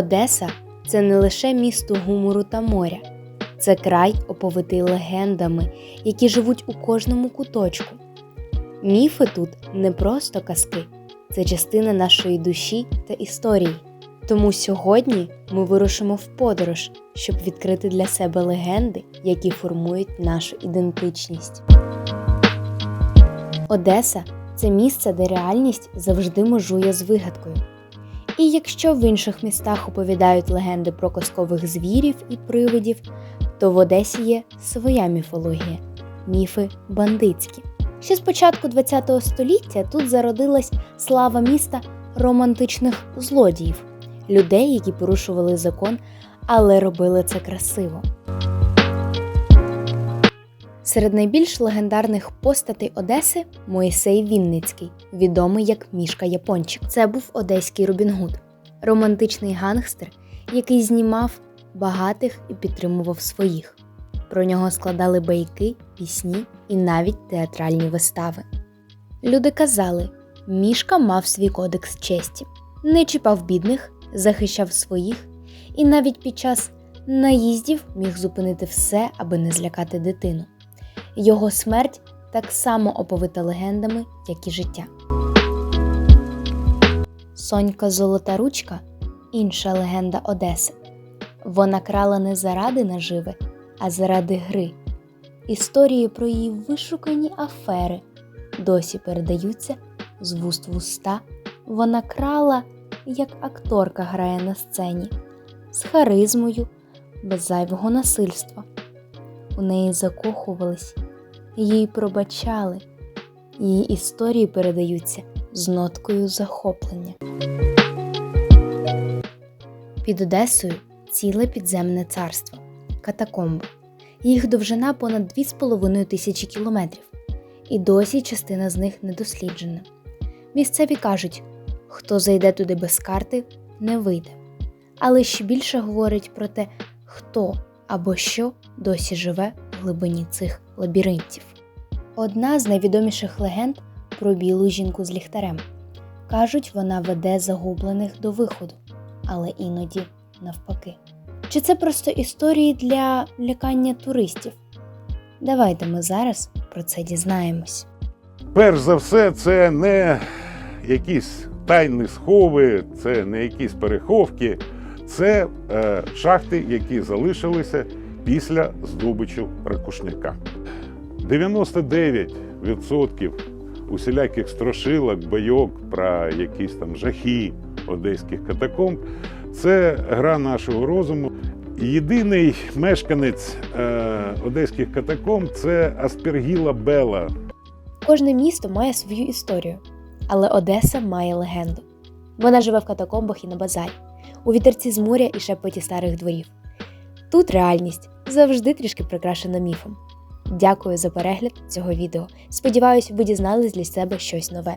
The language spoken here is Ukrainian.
Одеса це не лише місто гумору та моря, це край оповитий легендами, які живуть у кожному куточку. Міфи тут не просто казки, це частина нашої душі та історії. Тому сьогодні ми вирушимо в подорож, щоб відкрити для себе легенди, які формують нашу ідентичність. Одеса це місце, де реальність завжди межує з вигадкою. І якщо в інших містах оповідають легенди про казкових звірів і привидів, то в Одесі є своя міфологія міфи бандитські. Ще з початку ХХ століття тут зародилась слава міста романтичних злодіїв, людей, які порушували закон, але робили це красиво. Серед найбільш легендарних постатей Одеси Моїсей Вінницький, відомий як Мішка Япончик. Це був одеський Робін Гуд, романтичний гангстер, який знімав багатих і підтримував своїх. Про нього складали байки, пісні і навіть театральні вистави. Люди казали, Мішка мав свій кодекс честі, не чіпав бідних, захищав своїх, і навіть під час наїздів міг зупинити все, аби не злякати дитину. Його смерть так само оповита легендами, як і життя. Сонька Золота Ручка інша легенда Одеси. Вона крала не заради наживи, а заради гри. Історії про її вишукані афери досі передаються з вуст в уста. Вона крала, як акторка грає на сцені, з харизмою, без зайвого насильства. У неї закохувались, їй пробачали, її історії передаються з ноткою захоплення. Під Одесою ціле підземне царство катакомби. Їх довжина понад 2,5 тисячі кілометрів, і досі частина з них не досліджена. Місцеві кажуть, хто зайде туди без карти, не вийде. Але ще більше говорить про те, хто або що досі живе в глибині цих лабіринтів. Одна з найвідоміших легенд про білу жінку з ліхтарем. Кажуть, вона веде загублених до виходу, але іноді навпаки. Чи це просто історії для лякання туристів? Давайте ми зараз про це дізнаємось. Перш за все, це не якісь тайні схови, це не якісь переховки, це е, шахти, які залишилися після здобичу ракушника. 99% усіляких страшилок, байок про якісь там жахи одеських катакомб це гра нашого розуму. Єдиний мешканець е, одеських катакомб це Аспергіла Бела. Кожне місто має свою історію, але Одеса має легенду. Вона живе в катакомбах і на базарі, у вітерці з моря і шепоті старих дворів. Тут реальність завжди трішки прикрашена міфом. Дякую за перегляд цього відео. Сподіваюсь, ви дізнались для себе щось нове.